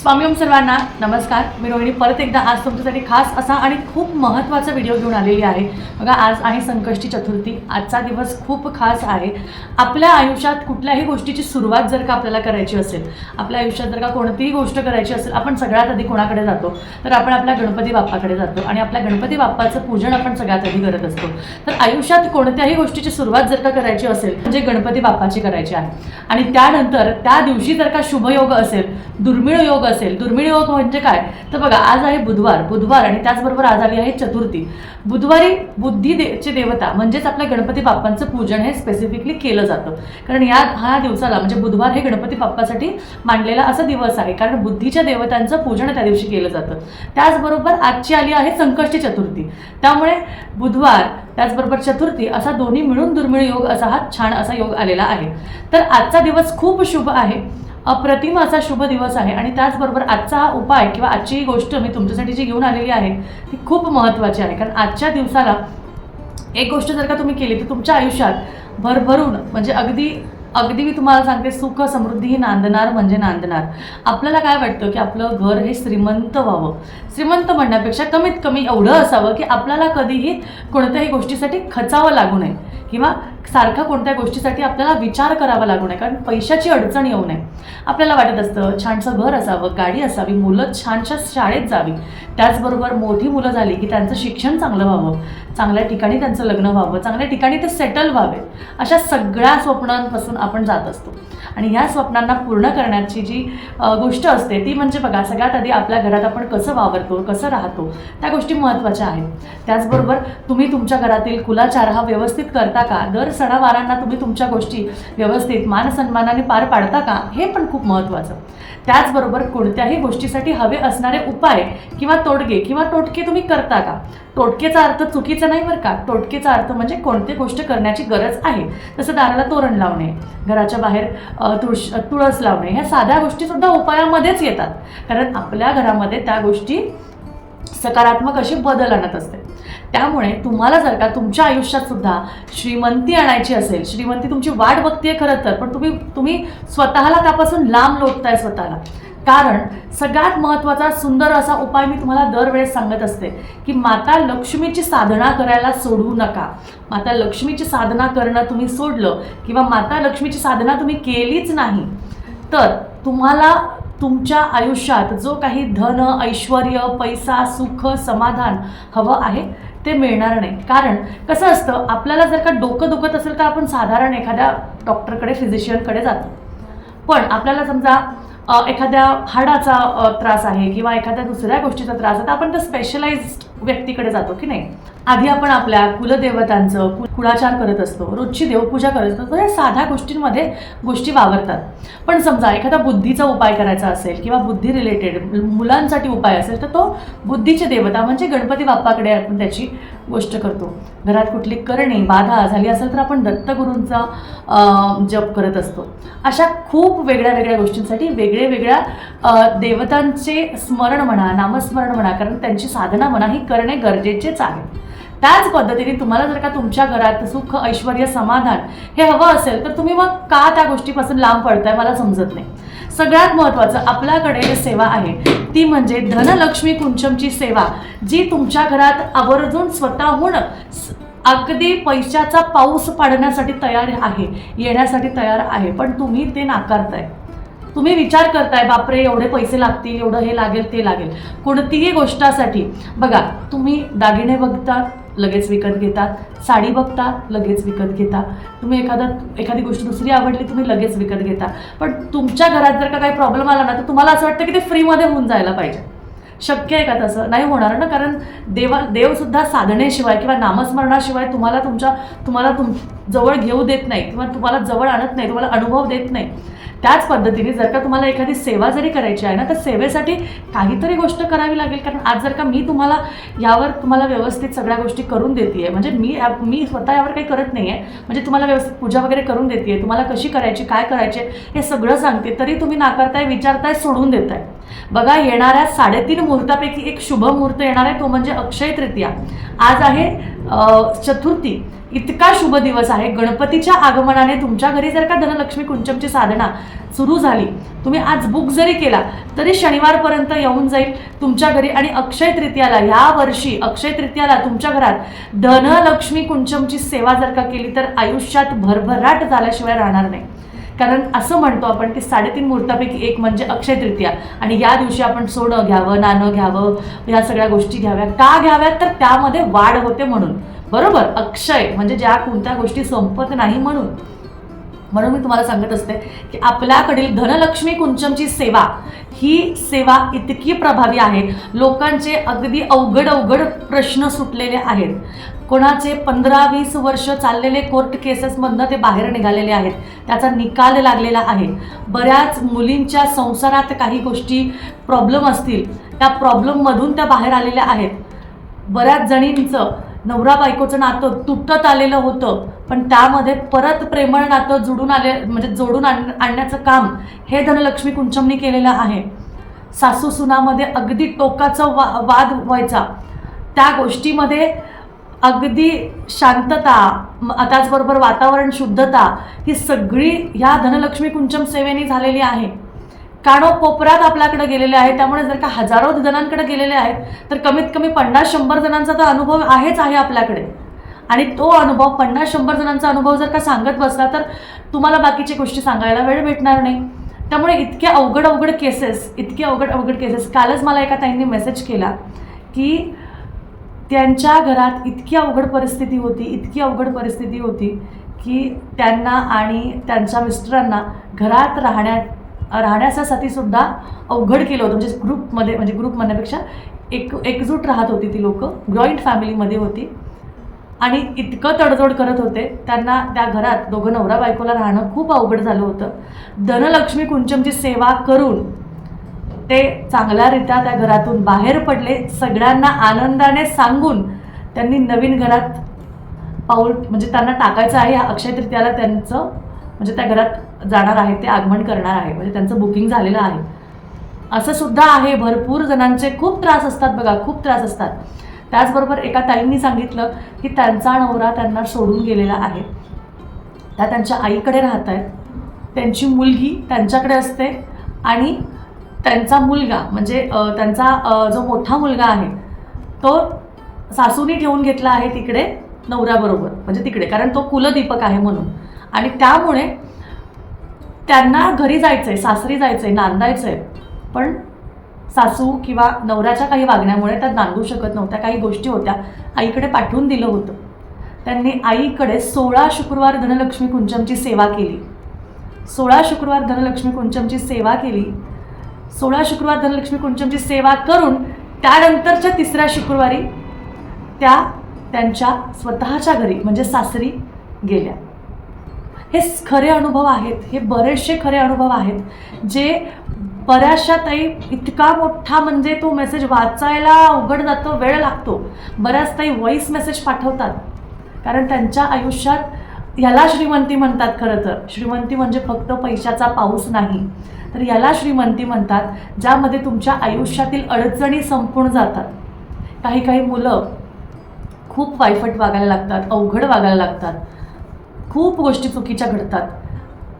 स्वामी ओम सर्वांना नमस्कार. मी रोहिणी परत एकदा आज तुमच्यासाठी खास असा आणि खूप महत्त्वाचा व्हिडिओ घेऊन आलेली आहे. बघा आज आहे संकष्टी चतुर्थी. आजचा दिवस खूप खास आहे. आपल्या आयुष्यात कुठल्याही गोष्टीची सुरुवात जर का आपल्याला करायची असेल आपल्या आयुष्यात जर का कोणतीही गोष्ट करायची असेल आपण सगळ्यात आधी कोणाकडे जातो? तर आपण आपल्या गणपती बाप्पाकडे जातो आणि आपल्या गणपती बाप्पाचं पूजन आपण सगळ्यात आधी करत असतो. तर आयुष्यात कोणत्याही गोष्टीची सुरुवात जर का करायची असेल म्हणजे गणपती बाप्पाची करायची आहे. आणि त्यानंतर त्या दिवशी जर का शुभयोग असेल दुर्मिळ योग असेल. दुर्मिळ योग म्हणजे काय? तर बघा आज आहे बुधवार. बुधवार आणि त्याचबरोबर आज आली आहे चतुर्थी. बुधवारी बुद्धी दे देवता म्हणजेच आपल्या गणपती बाप्पांचं पूजन हे स्पेसिफिकली केलं जातं. कारण या ह्या दिवसाला म्हणजे बुधवार हे गणपती बाप्पासाठी मांडलेला असा दिवस आहे. कारण बुद्धीच्या देवतांचं पूजन त्या दिवशी केलं जातं. त्याचबरोबर आजची आली आहे संकष्टी चतुर्थी. त्यामुळे बुधवार त्याचबरोबर चतुर्थी असा दोन्ही मिळून दुर्मिळ योग असा हा छान असा योग आलेला आहे. तर आजचा दिवस खूप शुभ आहे. अप्रतिम असा शुभ दिवस आहे. आणि त्याचबरोबर आजचा हा उपाय किंवा आजची ही गोष्ट मी तुमच्यासाठी जी घेऊन आलेली आहे ती खूप महत्त्वाची आहे. कारण आजच्या दिवसाला एक गोष्ट जर का तुम्ही केली तर तुमच्या आयुष्यात भरभरून म्हणजे अगदी अगदी मी तुम्हाला सांगते सुख समृद्धी ही नांदणार म्हणजे नांदणार. आपल्याला काय वाटतं की आपलं घर हे श्रीमंत व्हावं? श्रीमंत म्हणण्यापेक्षा कमीत कमी एवढं असावं की आपल्याला कधीही कोणत्याही गोष्टीसाठी खचावं लागू नये. किंवा सारखा कोणत्या गोष्टीसाठी आपल्याला विचार करावा लागू नये कारण पैशाची अडचण येऊ नये. आपल्याला वाटत असतं छानसं घर असावं गाडी असावी मुलं छानशा शाळेत जावी. त्याचबरोबर मोठी मुलं झाली की त्यांचं शिक्षण चांगलं व्हावं. चांगल्या ठिकाणी त्यांचं लग्न व्हावं चांगल्या ठिकाणी ते सेटल व्हावे अशा सगळ्या स्वप्नांपासून आपण जात असतो. आणि ह्या स्वप्नांना पूर्ण करण्याची जी गोष्ट असते ती म्हणजे बघा सगळ्यात आधी आपल्या घरात आपण कसं वावरतो कसं राहतो त्या गोष्टी महत्त्वाच्या आहेत. त्याचबरोबर तुम्ही तुमच्या घरातील कुलाचार हा व्यवस्थित करता का? दर सणावारांना तुम्ही तुमच्या गोष्टी व्यवस्थित मानसन्मानाने पार पाडता का? हे पण खूप महत्त्वाचं. त्याचबरोबर कोणत्याही गोष्टीसाठी हवे असणारे उपाय किंवा तोडगे किंवा टोटके तुम्ही करता का? टोटकेचा अर्थ चुकीचा नाही बरं का? टोटकेचा अर्थ म्हणजे कोणती गोष्ट करण्याची गरज आहे. जसं दाराला तोरण लावणे घराच्या बाहेर तुळश तुळस लावणे ह्या साध्या गोष्टीसुद्धा उपायामध्येच येतात. कारण आपल्या घरामध्ये त्या गोष्टी सकारात्मक अशी बदल आणत असते. त्यामुळे तुम्हाला जर का तुमच्या आयुष्यात सुद्धा श्रीमंती आणायची असेल श्रीमंती तुमची वाट बघतीये खरं तर पण तुम्ही तुम्ही स्वतःला त्यापासून लांब लोटताय स्वतःला. कारण सगळ्यात महत्त्वाचा सुंदर असा उपाय मी तुम्हाला दरवेळेस सांगत असते की माता लक्ष्मीची साधना करायला सोडू नका. माता लक्ष्मीची साधना करणं तुम्ही सोडलं किंवा माता लक्ष्मीची साधना तुम्ही केलीच नाही तर तुम्हाला तुमच्या आयुष्यात जो काही धन ऐश्वर पैसा सुख समाधान हवं आहे ते मिळणार नाही. कारण कसं असतं आपल्याला जर का डोकं दुखत असेल तर आपण साधारण एखाद्या डॉक्टरकडे फिजिशियनकडे जातो. पण आपल्याला समजा एखाद्या हाडाचा त्रास आहे किंवा एखाद्या दुसऱ्या गोष्टीचा त्रास आहे तर आपण त्या स्पेशलाइज्ड व्यक्तीकडे जातो की नाही? आधी आपण आपल्या कुलदेवतांचं कुळाचार करत असतो रोजची देवपूजा करत असतो तर या साध्या गोष्टींमध्ये गोष्टी वावरतात. पण समजा एखादा बुद्धीचा उपाय करायचा असेल किंवा बुद्धी रिलेटेड मुलांसाठी उपाय असेल तर तो बुद्धीचे देवता म्हणजे गणपती बाप्पाकडे आपण त्याची गोष्ट करतो. घरात कुठली करणी बाधा झाली असेल तर आपण दत्तगुरूंचा अं, जप करत असतो. अशा खूप वेगळ्या वेगळ्या गोष्टींसाठी वेगळे वेगळ्या देवतांचे स्मरण म्हणा नामस्मरण म्हणा कारण त्यांची साधना म्हणा ही करणे गरजेचेच आहे. त्याच पद्धतीने तुम्हाला जर का तुमच्या घरात सुख ऐश्वर समाधान हे हवं असेल तर तुम्ही मग का त्या गोष्टीपासून लांब पडताय मला समजत नाही. सगळ्यात महत्त्वाचं आपल्याकडे जी सेवा आहे ती म्हणजे धनलक्ष्मी कुंचमची सेवा जी तुमच्या घरात आवर्जून स्वतःहून अगदी पैशाचा पाऊस पाडण्यासाठी तयार आहे येण्यासाठी तयार आहे पण तुम्ही ते नाकारताय. तुम्ही विचार करताय बापरे एवढे पैसे लागतील एवढं हे लागेल ते लागेल. कोणतीही गोष्टासाठी बघा तुम्ही दागिने बघता लगेच विकत घेतात साडी बघता लगेच विकत घेता. तुम्ही एखादा एखादी गोष्ट दुसरी आवडली तुम्ही लगेच विकत घेता. पण तुमच्या घरात जर का काही प्रॉब्लेम आला ना तर तुम्हाला असं वाटतं की ते फ्रीमध्ये होऊन जायला पाहिजे. शक्य आहे का तसं? नाही होणार ना कारण देवा देवसुद्धा साधनेशिवाय किंवा नामस्मरणाशिवाय तुम्हाला तुमच्या तुम्हाला तुम जवळ घेऊ देत नाही किंवा तुम्हाला जवळ आणत नाही तुम्हाला अनुभव देत नाही. त्याच पद्धतीने जर का तुम्हाला एखादी सेवा जरी करायची आहे ना तर सेवेसाठी काहीतरी गोष्ट करावी लागेल. कारण आज जर का मी तुम्हाला यावर तुम्हाला व्यवस्थित सगळ्या गोष्टी करून देते म्हणजे मी या- मी स्वतः यावर काही करत नाही आहे म्हणजे तुम्हाला व्यवस्थित पूजा वगैरे करून देते तुम्हाला कशी करायची काय करायचे हे सगळं सांगते तरी तुम्ही नाकारताय विचारताय सोडून देताय. बघा येणाऱ्या साडेतीन मुहूर्तापैकी एक शुभ मुहूर्त येणार आहे तो म्हणजे अक्षय तृतीया. आज आहे चतुर्थी. इतका शुभ दिवस आहे. गणपतीच्या आगमनाने तुमच्या घरी जर का धनलक्ष्मी कुंचमची साधना सुरू झाली तुम्ही आज बुक जरी केला तरी शनिवारपर्यंत येऊन जाईल तुमच्या घरी. आणि अक्षय तृतीयाला या वर्षी अक्षय तृतीयाला तुमच्या घरात धनलक्ष्मी कुंचमची सेवा जर का केली तर आयुष्यात भरभराट झाल्याशिवाय राहणार नाही. कारण असं म्हणतो आपण की साडेतीन मुहूर्तापैकी एक म्हणजे अक्षय तृतीया आणि या दिवशी आपण सोनं घ्यावं नाणं घ्यावं या सगळ्या गोष्टी घ्याव्या. का घ्याव्यात? तर त्यामध्ये वाढ होते म्हणून. बरोबर? अक्षय म्हणजे ज्या कोणत्या गोष्टी संपत नाही म्हणून. म्हणून मी तुम्हाला सांगत असते की आपल्याकडील धनलक्ष्मी कुंचमची सेवा ही सेवा इतकी प्रभावी आहे. लोकांचे अगदी अवघड अवघड प्रश्न सुटलेले आहेत. कोणाचे पंधरा वीस वर्ष चाललेले कोर्ट केसेसमधनं ते बाहेर निघालेले आहेत. त्याचा निकाल लागलेला आहे. बऱ्याच मुलींच्या संसारात काही गोष्टी प्रॉब्लेम असतील. त्या प्रॉब्लेममधून त्या बाहेर आलेल्या आहेत. बऱ्याच जणींचं नवरा बायकोचं नातं तुटत आलेलं होतं पण त्यामध्ये परत प्रेमळ नातं जुडून आले म्हणजे जोडून आण आणण्याचं काम हे धनलक्ष्मी कुंचमनी केलेलं आहे. सासू सुनामध्ये अगदी टोकाचा वा वाद व्हायचा. त्या गोष्टीमध्ये अगदी शांतता त्याचबरोबर वातावरण शुद्धता ही सगळी ह्या धनलक्ष्मी कुंचम सेवेने झालेली आहे. कानोकोपऱ्यात आपल्याकडे गेलेले आहेत. त्यामुळे जर का हजारो जणांकडे गेलेले आहेत तर कमीत कमी पन्नास शंभर जणांचा तर अनुभव आहेच आहे आपल्याकडे. आणि तो अनुभव पन्नास शंभर जणांचा अनुभव जर का सांगत बसला तर तुम्हाला बाकीची गोष्टी सांगायला वेळ भेटणार नाही. त्यामुळे इतके अवघड अवघड केसेस इतके अवघड अवघड केसेस कालच मला एका ताईंनी मेसेज केला की त्यांच्या घरात इतकी अवघड परिस्थिती होती इतकी अवघड परिस्थिती होती की त्यांना आणि त्यांच्या मिस्टरांना घरात राहण्यात राहण्यासाठी सुद्धा अवघड केलं होतं. म्हणजे ग्रुपमध्ये म्हणजे ग्रुप म्हणण्यापेक्षा एक एकजूट राहत होती ती लोकं. जॉईंट फॅमिलीमध्ये होती. आणि इतकं तडजोड करत होते. त्यांना त्या घरात दोघं नवरा बायकोला राहणं खूप अवघड झालं होतं. धनलक्ष्मी कुंचमची सेवा करून ते चांगल्यारित्या त्या घरातून बाहेर पडले. सगळ्यांना आनंदाने सांगून त्यांनी नवीन घरात पाऊल म्हणजे त्यांना टाकायचं आहे. अक्षय तृतीयाला त्यांचं म्हणजे त्या घरात जाणार आहे ते आगमन करणार आहे. म्हणजे त्यांचं बुकिंग झालेलं आहे. असं सुद्धा आहे. भरपूर जणांचे खूप त्रास असतात बघा खूप त्रास असतात. त्याचबरोबर एका ताईंनी सांगितलं की त्यांचा नवरा त्यांना सोडून गेलेला आहे. त्या त्यांच्या आईकडे राहत आहेत. त्यांची मुलगी त्यांच्याकडे असते आणि त्यांचा मुलगा म्हणजे त्यांचा जो मोठा मुलगा आहे तो सासूनी ठेवून घेतला आहे तिकडे नवऱ्याबरोबर म्हणजे तिकडे कारण तो कुलदीपक आहे म्हणून. आणि त्यामुळे त्यांना घरी जायचं आहे सासरी जायचं आहे नांदायचं आहे पण सासू किंवा नवऱ्याच्या काही वागण्यामुळे त्या नांदू शकत नव्हत्या काही गोष्टी होत्या. आईकडे पाठवून दिलं होतं. त्यांनी आईकडे सोळा शुक्रवार धनलक्ष्मी कुंचमची सेवा केली. सोळा शुक्रवार धनलक्ष्मी कुंचमची सेवा केली. सोळा शुक्रवार धनलक्ष्मी कुंचमची सेवा करून त्यानंतरच्या तिसऱ्या शुक्रवारी त्या त्यांच्या स्वतःच्या घरी म्हणजे सासरी गेल्या. हे खरे अनुभव आहेत हे बरेचसे खरे अनुभव आहेत जे बऱ्याचशा ताई इतका मोठा म्हणजे तो मेसेज वाचायला अवघड जातो वेळ लागतो. बऱ्याच ताई व्हॉईस मेसेज पाठवतात. कारण त्यांच्या आयुष्यात याला श्रीमंती म्हणतात खरं तर. श्रीमंती म्हणजे फक्त पैशाचा पाऊस नाही. तर याला श्रीमंती म्हणतात ज्यामध्ये तुमच्या आयुष्यातील अडचणी संपून जातात. काही काही मुलं खूप वायफट वागायला लागतात अवघड वागायला लागतात. खूप गोष्टी चुकीच्या घडतात.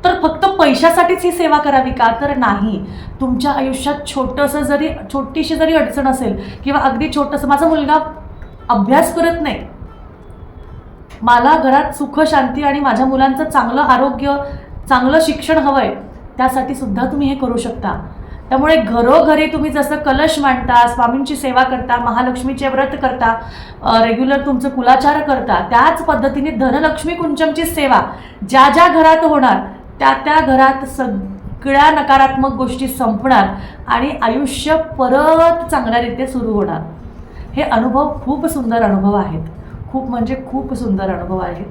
तर फक्त पैशासाठीच ही सेवा करावी का? तर नाही. तुमच्या आयुष्यात छोटंसं जरी छोटीशी जरी अडचण असेल किंवा अगदी छोटंसं माझा मुलगा अभ्यास करत नाही. मला घरात सुख शांती आणि माझ्या मुलांचं चांगलं आरोग्य चांगलं शिक्षण हवं आहे त्यासाठी सुद्धा तुम्ही हे करू शकता. त्यामुळे घरोघरी तुम्ही जसं कलश मांडता स्वामींची सेवा करता महालक्ष्मीचे व्रत करता रेग्युलर तुमचं कुलाचार करता त्याच पद्धतीने धनलक्ष्मी कुंचमची सेवा ज्या ज्या घरात होणार त्या त्या घरात सगळ्या नकारात्मक गोष्टी संपणार आणि आयुष्य परत चांगल्यारीत्या सुरू होणार. हे अनुभव खूप सुंदर अनुभव आहेत. खूप म्हणजे खूप सुंदर अनुभव आहेत.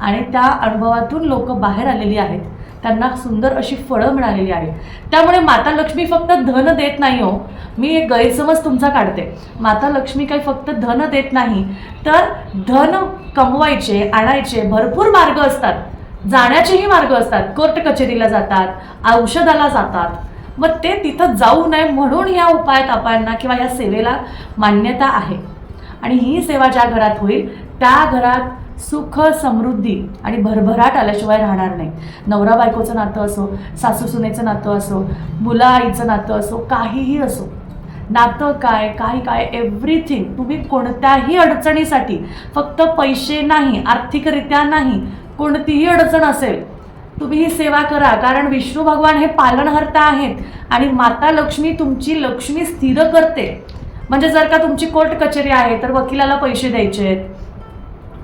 आणि त्या अनुभवातून लोक बाहेर आलेली आहेत. त्यांना सुंदर अशी फळं मिळालेली आहेत. त्यामुळे माता लक्ष्मी फक्त धन देत नाही हो. मी एक गैरसमज तुमचा काढते. माता लक्ष्मी काही फक्त धन देत नाही तर धन कमवायचे आणायचे भरपूर मार्ग असतात. जाण्याचेही मार्ग असतात. कोर्ट कचेरीला जातात औषधाला जातात. मग ते तिथं जाऊ नये म्हणून या उपाय तापांना किंवा या सेवेला मान्यता आहे. आणि ही सेवा ज्या घरात होईल त्या घरात सुख समृद्धी आणि भरभराट आल्याशिवाय राहणार नाही. नवरा बायकोचं नातं असो सासू सुनेचं नातं असो मुला आईचं नातं असो काहीही असो. नातं काय काही काय एव्हरीथिंग तुम्ही कोणत्याही अडचणीसाठी फक्त पैसे नाही आर्थिकरित्या नाही कोणतीही अडचण असेल तुम्ही ही सेवा करा. कारण विष्णू भगवान हे पालनहर्ता आहेत आणि माता लक्ष्मी तुमची लक्ष्मी स्थिर करते. म्हणजे जर का तुमची कोर्ट कचेरी आहे तर वकिलाला पैसे द्यायचे आहेत.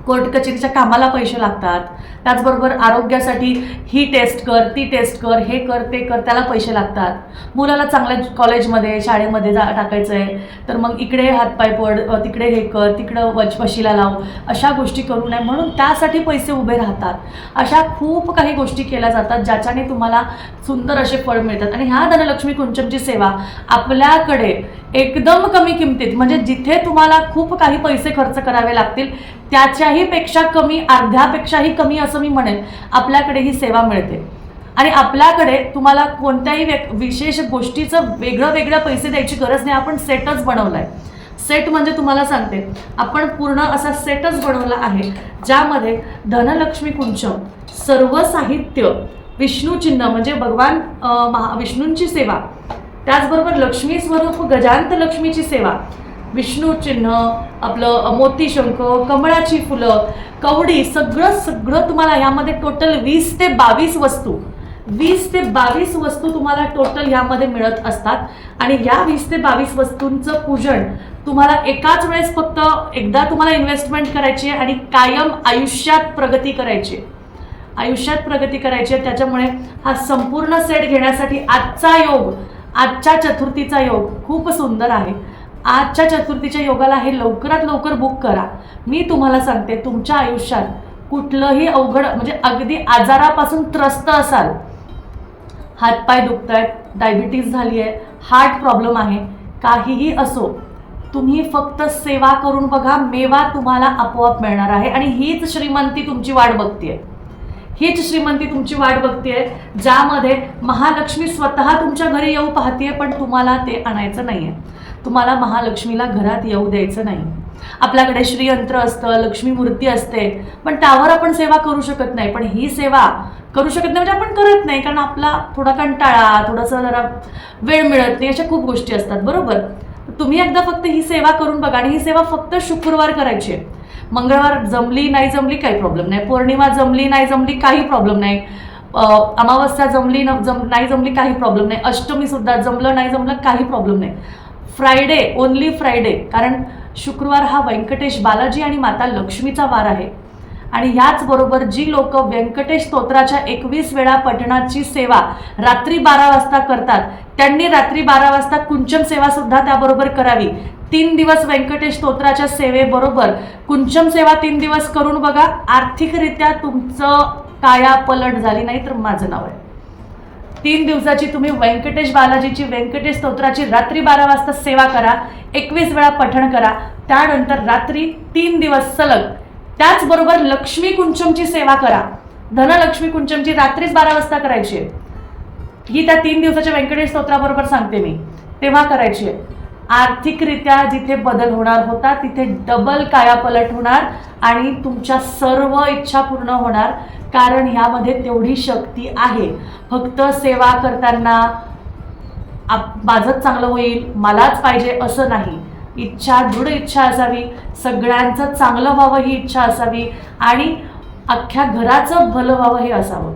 कोर्ट कचेरीच्या कामाला पैसे लागतात. त्याचबरोबर आरोग्यासाठी ही टेस्ट कर ती टेस्ट कर हे कर ते कर त्याला पैसे लागतात. मुलाला चांगल्या कॉलेजमध्ये शाळेमध्ये जा टाकायचं आहे तर मग इकडे हातपाय पड तिकडे हे कर तिकडं वच वशीला लाव. अशा गोष्टी करू नये. म्हणून त्यासाठी पैसे उभे राहतात. अशा खूप काही गोष्टी केल्या जातात ज्याच्याने तुम्हाला सुंदर असे फळ मिळतात. आणि ह्या धनलक्ष्मी कुंचमची सेवा आपल्याकडे एकदम कमी किमतीत म्हणजे जिथे तुम्हाला खूप काही पैसे खर्च करावे लागतील त्याच्याही पेक्षा कमी अर्ध्यापेक्षाही कमी असं मी म्हणेन आपल्याकडे ही सेवा मिळते. आणि आपल्याकडे तुम्हाला कोणत्याही व्यक विशेष गोष्टीचं वेगळं वेगळं पैसे द्यायची गरज नाही. आपण सेटच बनवला आहे सेट म्हणजे तुम्हाला सांगते आपण पूर्ण असा सेटच बनवला आहे ज्यामध्ये धनलक्ष्मी कुंच सर्व साहित्य विष्णू चिन्ह म्हणजे भगवान महा विष्णूंची सेवा त्याचबरोबर लक्ष्मी स्वरूप गजांत लक्ष्मीची सेवा विष्णू चिन्ह आपलं मोती शंख कमळाची फुलं कवडी सगळं सगळं तुम्हाला ह्यामध्ये टोटल वीस ते बावीस वस्तू. वीस ते बावीस वस्तू तुम्हाला टोटल ह्यामध्ये मिळत असतात. आणि ह्या वीस ते बावीस वस्तूंचं पूजन तुम्हाला एकाच वेळेस फक्त एकदा तुम्हाला इन्व्हेस्टमेंट करायची आहे आणि कायम आयुष्यात प्रगती करायची आहे. आयुष्यात प्रगती करायची आहे. त्याच्यामुळे हा संपूर्ण सेट घेण्यासाठी आजचा योग आजच्या चतुर्थीचा योग खूप सुंदर आहे. आजच्या चतुर्थीच्या योगाला हे लवकरात लवकर बुक करा. मी तुम्हाला सांगते तुमच्या आयुष्यात कुठलंही अवघड म्हणजे अगदी आजारापासून त्रस्त असाल हातपाय दुखत आहेत डायबिटीज झाली आहे हार्ट प्रॉब्लेम आहे काहीही असो तुम्ही फक्त सेवा करून बघा मेवा तुम्हाला आपोआप मिळणार आहे आणि हीच श्रीमंती तुमची वाट बघतीये. हीच श्रीमंती तुमची वाट बघतीये ज्यामध्ये महालक्ष्मी स्वतः तुमच्या घरी येऊ पाहतीये पण तुम्हाला ते आणायचं नाहीये. तुम्हाला महालक्ष्मीला घरात येऊ द्यायचं नाही. आपल्याकडे श्रीयंत्र असतं लक्ष्मी मूर्ती असते पण त्यावर आपण सेवा करू शकत नाही. पण ही सेवा करू शकत नाही म्हणजे आपण करत नाही कारण आपला थोडा कंटाळा थोडासा जरा वेळ मिळत नाही अशा खूप गोष्टी असतात बरोबर? तुम्ही एकदा फक्त ही सेवा करून बघा आणि ही सेवा फक्त शुक्रवार करायची आहे. मंगळवार जमली नाही जमली काही प्रॉब्लेम नाही. पौर्णिमा जमली नाही जमली काही प्रॉब्लेम नाही. अमावस्या जमली न जम नाही जमली काही प्रॉब्लेम नाही. अष्टमी सुद्धा जमलं नाही जमलं काही प्रॉब्लेम नाही. फ्रायडे ओनली फ्रायडे कारण शुक्रवार हा व्यंकटेश बालाजी आणि माता लक्ष्मीचा वार आहे. आणि ह्याचबरोबर जी लोक व्यंकटेश स्तोत्राच्या एकवीस वेळा पठणाची सेवा रात्री बारा वाजता करतात त्यांनी रात्री बारा वाजता कुंचम सेवा सुद्धा त्याबरोबर करावी. तीन दिवस व्यंकटेश स्तोत्राच्या सेवेबरोबर कुंचम सेवा तीन दिवस करून बघा आर्थिकरित्या तुमचं काया पलट झाली नाही तर माझं नाव आहे. तीन दिवसाची तुम्ही व्यंकटेश बालाजीची व्यंकटेश स्तोत्राची रात्री बारा वाजता सेवा करा एकवीस वेळा पठण करा त्यानंतर रात्री तीन दिवस सलग. त्याचबरोबर लक्ष्मी कुंचमची सेवा करा. धनलक्ष्मी कुंचमची रात्रीच बारा वाजता करायची आहे. ही त्या तीन दिवसाच्या व्यंकटेश स्तोत्राबरोबर सांगते मी. तेव्हा करायची आहे. आर्थिकरित्या जिथे बदल होणार होता तिथे डबल कायापलट होणार आणि तुमच्या सर्व इच्छा पूर्ण होणार. कारण ह्यामध्ये तेवढी शक्ती आहे. फक्त सेवा करताना आप माझंच चांगलं होईल मलाच पाहिजे असं नाही. इच्छा दृढ इच्छा असावी सगळ्यांचं चांगलं व्हावं ही इच्छा असावी आणि अख्ख्या घराचं भलं व्हावं हे असावं.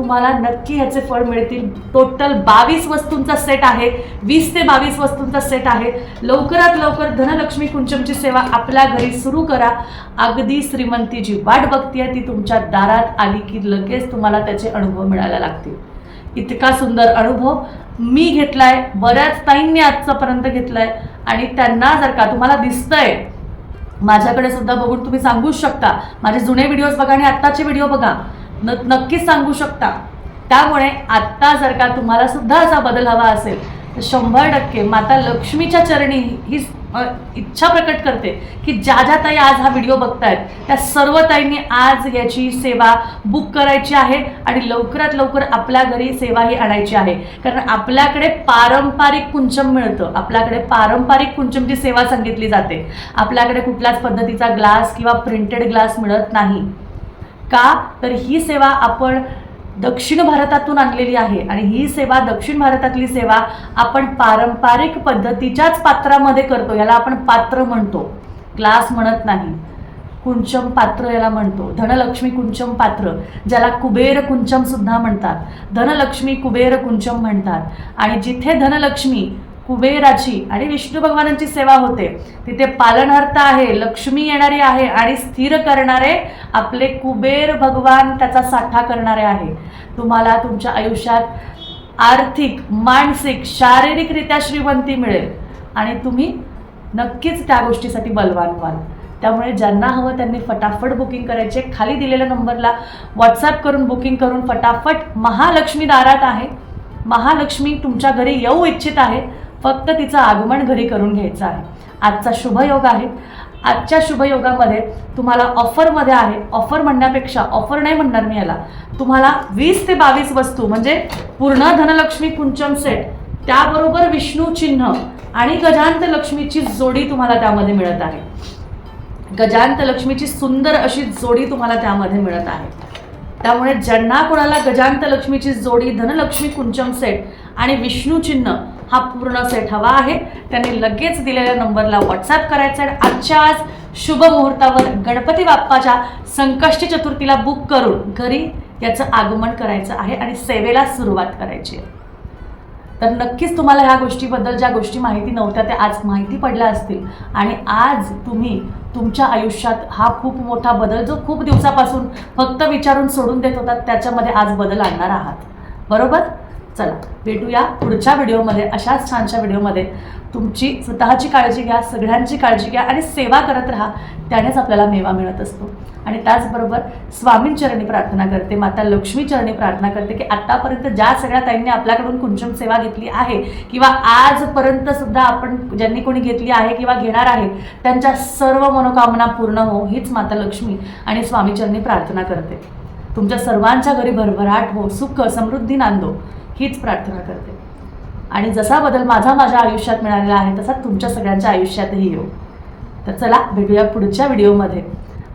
तुम्हाला नक्की ह्याचे फळ मिळतील. टोटल बावीस वस्तूंचा सेट आहे. वीस ते बावीस वस्तूंचा सेट आहे. लवकरात लवकर धनलक्ष्मी कुंचमची सेवा आपल्या घरी सुरू करा. अगदी श्रीमंती जी वाट बघतीये ती तुमच्या दारात आली की लगेच तुम्हाला त्याचे अनुभव मिळायला लागतील. इतका सुंदर अनुभव मी घेतलाय बऱ्याच ताईंनी आजचापर्यंत घेतलाय आणि त्यांना जर का तुम्हाला दिसतंय माझ्याकडे सुद्धा बघून तुम्ही सांगूच शकता. माझे जुने व्हिडिओज बघा आणि आत्ताचे व्हिडिओ बघा. न नक्कीच सांगू शकता. त्यामुळे आत्ता जर का तुम्हाला सुद्धा असा बदल हवा असेल तर शंभर टक्के माता लक्ष्मीच्या चरणी ही इच्छा प्रकट करते की ज्या ज्या ताई आज हा व्हिडिओ बघतायत त्या सर्व ताईंनी आज याची सेवा बुक करायची आहे आणि लवकरात लवकर आपल्या घरी सेवा ही आणायची आहे. कारण आपल्याकडे पारंपरिक कुंचम मिळतं. आपल्याकडे पारंपरिक कुंचमची सेवा सांगितली जाते आपल्याकडे कुठल्याच पद्धतीचा ग्लास किंवा प्रिंटेड ग्लास मिळत नाही. का? तर ही सेवा आपण दक्षिण भारतातून आणलेली आहे. आणि ही सेवा दक्षिण भारतातली सेवा आपण पारंपरिक पद्धतीच्याच पात्रामध्ये करतो. याला आपण पात्र म्हणतो. ग्लास म्हणत नाही. कुंचम पात्र याला म्हणतो. धनलक्ष्मी कुंचम पात्र ज्याला कुबेर कुंचम सुद्धा म्हणतात. धनलक्ष्मी कुबेर कुंचम म्हणतात. आणि जिथे धनलक्ष्मी कुबेराची आणि विष्णू भगवानांची सेवा होते. तिथे पालनहर्ता आहे लक्ष्मी येणारी आहे आणि स्थिर करणारे आपले कुबेर भगवान त्याचा साठा करणारे आहे. तुम्हाला तुमच्या आयुष्यात आर्थिक मानसिक शारीरिकरित्या श्रीमंती मिळेल आणि तुम्ही नक्कीच त्या गोष्टीसाठी बलवान व्हाल. त्यामुळे ज्यांना हवं त्यांनी फटाफट बुकिंग करायचे. खाली दिलेल्या नंबरला व्हॉट्सॲप करून बुकिंग करून फटाफट महालक्ष्मी दारात आहे. महालक्ष्मी तुमच्या घरी येऊ इच्छित आहे. फक्त तिचं आगमन घरी करून घ्यायचं आहे. आजचा शुभयोग आहे. आजच्या शुभयोगामध्ये तुम्हाला ऑफरमध्ये आहे. ऑफर म्हणण्यापेक्षा ऑफर नाही म्हणणार मी याला. तुम्हाला वीस ते बावीस वस्तू म्हणजे पूर्ण धनलक्ष्मी कुंचम सेट त्याबरोबर विष्णू चिन्ह आणि गजांत लक्ष्मीची जोडी तुम्हाला त्यामध्ये मिळत आहे. गजांत लक्ष्मीची सुंदर अशी जोडी तुम्हाला त्यामध्ये मिळत आहे. त्यामुळे ज्यांना कोणाला गजांत लक्ष्मीची जोडी धनलक्ष्मी कुंचम सेट आणि विष्णू चिन्ह हा पूर्ण सेट हवा आहे. त्यांनी लगेच दिलेल्या नंबरला व्हॉट्सॲप करायचा आहे आजच्या आज शुभ मुहूर्तावर गणपती बाप्पाच्या संकष्टी चतुर्थीला बुक करून घरी याचं आगमन करायचं आहे आणि सेवेला सुरुवात करायची आहे. तर नक्कीच तुम्हाला ह्या गोष्टीबद्दल ज्या गोष्टी माहिती नव्हत्या त्या आज माहिती पडल्या असतील. आणि आज तुम्ही तुमच्या आयुष्यात हा खूप मोठा बदल जो खूप दिवसापासून फक्त विचारून सोडून देत होता त्याच्यामध्ये आज बदल आणणार आहात. बरोबर? चला भेटूया पुढच्या व्हिडिओमध्ये अशाच छानशा व्हिडिओमध्ये. तुमची स्वतःची काळजी घ्या सगळ्यांची काळजी घ्या आणि सेवा करत राहा त्यानेच आपल्याला मेवा मिळत असतो. आणि त्याचबरोबर स्वामींचरणी प्रार्थना करते माता लक्ष्मीचरणी प्रार्थना करते की आतापर्यंत ज्या सगळ्या ताईंनी आपल्याकडून कुंचम सेवा घेतली आहे किंवा आजपर्यंत सुद्धा आपण ज्यांनी कोणी घेतली आहे किंवा घेणार आहे त्यांच्या सर्व मनोकामना पूर्ण हो हीच माता लक्ष्मी आणि स्वामीचरणी प्रार्थना करते. तुमच्या सर्वांच्या घरी भरभराट हो सुख समृद्धी नांदो. हीच प्रार्थना करते. आणि जसा बदल माझा माझ्या आयुष्यात मिळालेला आहे तसा तुमच्या सगळ्यांच्या आयुष्यातही येऊ. तर चला भेटूया पुढच्या व्हिडिओमध्ये.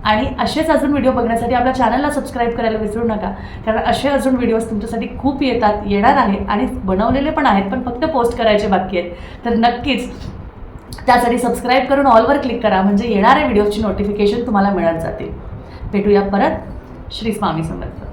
आणि असेच अजून व्हिडिओ बघण्यासाठी आपल्या चॅनलला सबस्क्राईब करायला विसरू नका. कारण असे अजून व्हिडिओज तुमच्यासाठी खूप येतात येणार आहे आणि बनवलेले पण आहेत पण फक्त पोस्ट करायचे बाकी आहेत. तर नक्कीच त्यासाठी सबस्क्राईब करून ऑलवर क्लिक करा म्हणजे येणाऱ्या व्हिडिओची नोटिफिकेशन तुम्हाला मिळत जाते. भेटूया परत. श्री स्वामी समर्थ.